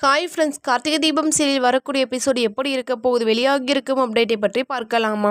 Hi friends Karthigai Deepam serial வரக்கூடிய episode எப்படி இருக்க போகுது வெளியாகி இருக்கும் அப்டேட்டை பற்றி பார்க்கலாமா?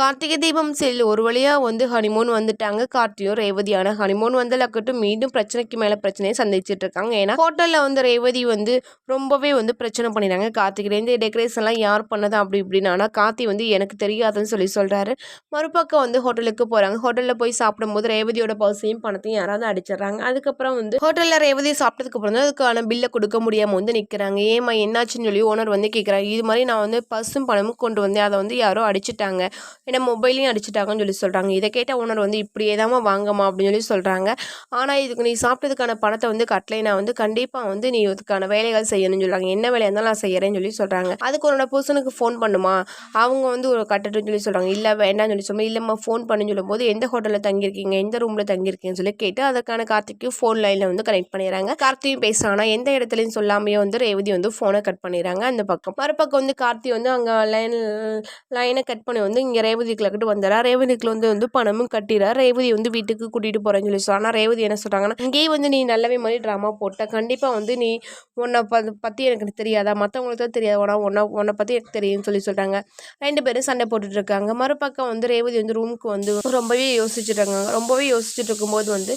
கார்த்திகை தீபம் சீரியல் ஒரு வழியாக வந்து ஹனிமூன் வந்துட்டாங்க. கார்த்தியும் ரேவதியான ஹனிமூன் வந்தலக்கட்டும். மீண்டும் பிரச்சனைக்கு மேலே பிரச்சனையை சந்திச்சிட்டு இருக்காங்க. ஏன்னா ஹோட்டலில் வந்து ரேவதி வந்து ரொம்பவே வந்து பிரச்சனை பண்ணிடுறாங்க கார்த்திகை இந்த டெக்கரேஷன்லாம் யார் பண்ணது? அப்படி இப்படின்னு. ஆனால் கார்த்தி வந்து எனக்கு தெரியாதுன்னு சொல்லி சொல்கிறாரு மறுபக்கம் வந்து ஹோட்டலுக்கு போகிறாங்க ஹோட்டலில் போய் சாப்பிடும்போது ரேவதியோட பர்ஸையும் பணத்தையும் யாராவது அடிச்சிடுறாங்க. அதுக்கப்புறம் வந்து ஹோட்டலில் ரேவதி சாப்பிட்டதுக்கு அப்புறம் தான் அதுக்கான பில்லை கொடுக்க முடியாமல் வந்து நிற்கிறாங்க ஏமா என்னாச்சுன்னு சொல்லி ஓனர் வந்து கேட்குறாங்க இது மாதிரி நான் வந்து பர்ஸும் பணமும் கொண்டு வந்தேன். அதை வந்து யாரோ அடிச்சிட்டாங்க. ஏன்னா மொபைலையும் அடிச்சிட்டாங்கன்னு சொல்லி சொல்கிறாங்க இதை கேட்ட ஓனர் வந்து இப்படியே தான் வாங்கம்மா அப்படின்னு சொல்லி சொல்கிறாங்க ஆனால் இதுக்கு நீ சாப்பிட்டதுக்கான பணத்தை வந்து கட்டலைனா வந்து கண்டிப்பாக வந்து நீ இதுக்கான வேலைகள் செய்யணும்னு சொல்கிறாங்க என்ன வேலையாக இருந்தாலும் நான் செய்கிறேன்னு சொல்லி சொல்கிறாங்க அதுக்கு உன்னோட பர்சனுக்கு ஃபோன் பண்ணுமா? அவங்க வந்து ஒரு கட்டட்டுன்னு சொல்லி சொல்கிறாங்க இல்லை வேண்டாம்னு சொல்லி சொல்லும்போது இல்லைம்மா ஃபோன் பண்ணுன்னு சொல்லும்போது எந்த ஹோட்டலில் தங்கியிருக்கீங்க? எந்த ரூமில் தங்கியிருக்கீங்கன்னு சொல்லி கேட்டு அதுக்கான கார்த்திக்கு ஃபோன் லைனில் வந்து கனெக்ட் பண்ணிடுறாங்க. கார்த்தியும் பேசுகிறாங்கன்னா எந்த இடத்துலையும் சொல்லாமையே வந்து ரேவதி வந்து ஃபோனை கட் பண்ணிடுறாங்க. அந்த பக்கம். மறுபக்கம் வந்து கார்த்தி வந்து அங்கே லைன் லைனை கட் பண்ணி வந்து இங்கே ரேவதிக்குள்ள கிட்ட வந்துடுறா. ரேவதிக்குள்ள வந்து வந்து பணமும் கட்டிடுறா. ரேவதி வந்து வீட்டுக்கு கூட்டிகிட்டு போகிறேன்னு சொல்லி ஆனால் ரேவதி என்ன சொல்கிறாங்கன்னா இங்கேயே வந்து நீ நல்லவே மாதிரி ட்ராமா போட்ட. கண்டிப்பாக வந்து நீ உன்னை ப பற்றி எனக்கு தெரியாதா? மற்றவங்களுக்கு தான் தெரியாது. உனா உன்னை உன்னை பற்றி எனக்கு தெரியும்னு சொல்லி சொல்கிறாங்க ரெண்டு பேரும் சண்டை போட்டுட்ருக்காங்க மறுபக்கம் வந்து ரேவதி வந்து ரூமுக்கு வந்து ரொம்பவே யோசிச்சுட்டுருக்காங்க ரொம்பவே யோசிச்சுட்டு இருக்கும்போது வந்து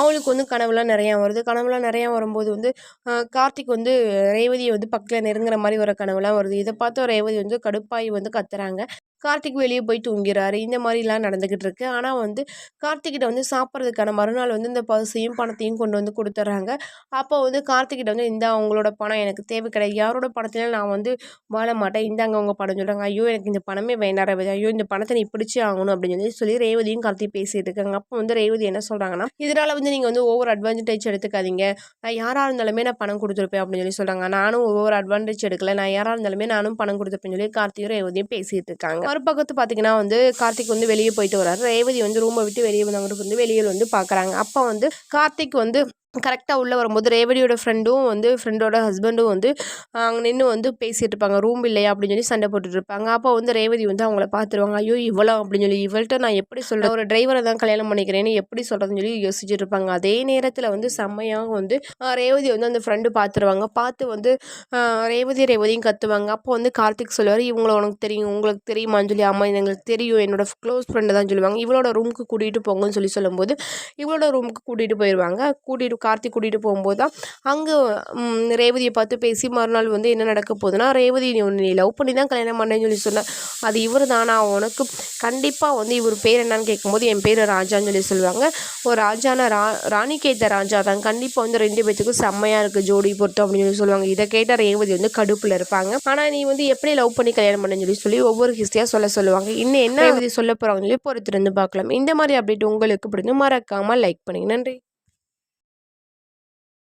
அவளுக்கு வந்து கனவுலாம் நிறையா வருது. கனவுலாம் நிறையா வரும்போது வந்து கார்த்திக் வந்து ரேவதியை வந்து பக்கத்தில் நெருங்குற மாதிரி வர கனவுலாம் வருது. இதை பார்த்து ரேவதி வந்து கடுப்பாயி வந்து கத்துறாங்க. கார்த்திக் வெளியே போய் தூங்கிறாரு. இந்த மாதிரிலாம் நடந்துக்கிட்டு இருக்கு ஆனால் வந்து கார்த்திகிட்ட வந்து சாப்பிட்றதுக்கான மறுநாள் வந்து இந்த பர்ஸையும் பணத்தையும் கொண்டு வந்து கொடுத்துட்றாங்க. அப்போ வந்து கார்த்திகிட்ட வந்து இந்த அவங்களோட பணம் எனக்கு தேவை கிடையாது. யாரோட பணத்தினாலும் நான் வந்து வாழ மாட்டேன். இந்தாங்க உங்கள் பணம். சொல்கிறாங்க ஐயோ எனக்கு இந்த பணமே வேண்டாம் ரேவதி. ஐயோ இந்த பணத்தை நீ பிடிச்சி ஆகணும். அப்படின்னு சொல்லி சொல்லி ரேவதியும் கார்த்திக் பேசிட்டு இருக்காங்க. அப்போ வந்து ரேவதி என்ன சொல்கிறாங்கன்னா இதனால் வந்து நீங்கள் வந்து ஓவர் அட்வான்டேஜ் எடுத்துக்காதீங்க. நான் யாராக இருந்தாலுமே நான் பணம் கொடுத்துருப்பேன். அப்படின்னு சொல்லி சொல்கிறாங்க நானும் ஓவர் அட்வான்டேஜ் எடுக்கல. நான் யாராக இருந்தாலுமே நானும் பணம் கொடுத்துருப்பேன்னு சொல்லி கார்த்தியும் ரேவதியும் பேசிட்டு இருக்காங்க. மறுபக்கத்து பார்த்தீங்கன்னா வந்து கார்த்திக் வந்து வெளியே போயிட்டு வர்றாரு. ரேவதி வந்து ரூமை விட்டு வெளியே வந்தவங்களுக்கு வந்து வெளியில் வந்து பார்க்குறாங்க அப்போ வந்து கார்த்திக் வந்து கரெக்டாக உள்ளே வரும்போது ரேவதியோட ஃப்ரெண்டும் வந்து ஃப்ரெண்டோட ஹஸ்பண்டும் வந்து அங்கே நின்று வந்து பேசிகிட்டு இருப்பாங்க. ரூம் இல்லையா? அப்படின்னு சொல்லி சண்டை போட்டுட்டு இருப்பாங்க. அப்போ வந்து ரேவதி வந்து அவங்கள பார்த்துருவாங்க ஐயோ இவ்வளோ அப்படின்னு சொல்லி இவள்கிட்ட நான் எப்படி சொல்கிறேன் ஒரு டிரைவரை தான் கல்யாணம் பண்ணிக்கிறேன்னு எப்படி சொல்கிறதுன்னு சொல்லி யோசிச்சுட்டு இருப்பாங்க. அதே நேரத்தில் வந்து செம்மையாக வந்து ரேவதி வந்து அந்த ஃப்ரெண்டு பார்த்துருவாங்க பார்த்து வந்து ரேவதி ரேவதியும் கற்றுவாங்க அப்போ வந்து கார்த்திக் சொல்லுவார் இவங்கள உனக்கு தெரியும் உங்களுக்கு தெரியுமான்னு சொல்லி அம்மா எங்களுக்கு தெரியும். என்னோட க்ளோஸ் ஃப்ரெண்டு தான் சொல்லுவாங்க. இவளோட ரூமுக்கு கூட்டிகிட்டு போங்கன்னு சொல்லி சொல்லும்போது இவளோட ரூமுக்கு கூட்டிகிட்டு போயிடுவாங்க கூட்டிகிட்டு கார்த்தி கூட்டிகிட்டு போகும்போது தான் அங்கே ரேவதியை பார்த்து பேசி மறுநாள் வந்து என்ன நடக்க போகுதுன்னா ரேவதி நீ லவ் பண்ணி தான் கல்யாணம் பண்ணேன்னு சொல்லி சொன்னேன் அது இவர் தானா? உனக்கு கண்டிப்பாக வந்து இவர் பேர் என்னன்னு கேட்கும்போது என் பேர் ராஜான்னு சொல்லி சொல்லுவாங்க. ஒரு ராஜான? ரா ராணி கேட்ட ராஜா தான். கண்டிப்பாக வந்து ரெண்டு பேத்துக்கும் செம்மையாக இருக்குது ஜோடி பொருத்தம் அப்படின்னு சொல்லி சொல்லுவாங்க. இதை கேட்டால் ரேவதி வந்து கடுப்பில் இருப்பாங்க. ஆனால் நீ வந்து எப்படி லவ் பண்ணி கல்யாணம் பண்ணேன்னு சொல்லி சொல்லி ஒவ்வொரு ஹிஸ்ட்ரியாக சொல்ல சொல்லுவாங்க. இன்னும் என்ன ரேவதி சொல்ல போகிறாங்கன்னு சொல்லி பொறுத்திருந்து பார்க்கலாம். இந்த மாதிரி அப்டேட் உங்களுக்கு பிடிக்கும் மறக்காமல் லைக் பண்ணுங்க. நன்றி.